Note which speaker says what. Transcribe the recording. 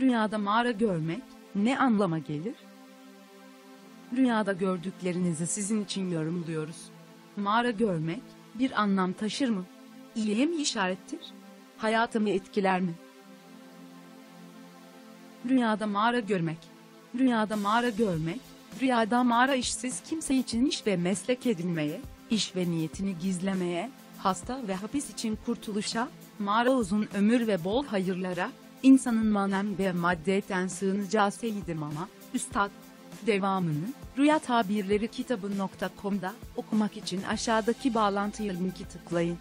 Speaker 1: Rüyada mağara görmek ne anlama gelir? Rüyada gördüklerinizi sizin için yorumluyoruz. Mağara görmek bir anlam taşır mı? İyiye mi işarettir? Hayatımı etkiler mi? Rüyada mağara görmek. Rüyada mağara görmek, rüyada mağara işsiz kimse için iş ve meslek edinmeye, iş ve niyetini gizlemeye, hasta ve hapis için kurtuluşa, mağara uzun ömür ve bol hayırlara, insanın manen ve maddeten sığınacağı seyidim ama, üstad, devamını, Rüya Tabirleri kitabı.com'da okumak için aşağıdaki bağlantıya linki tıklayın.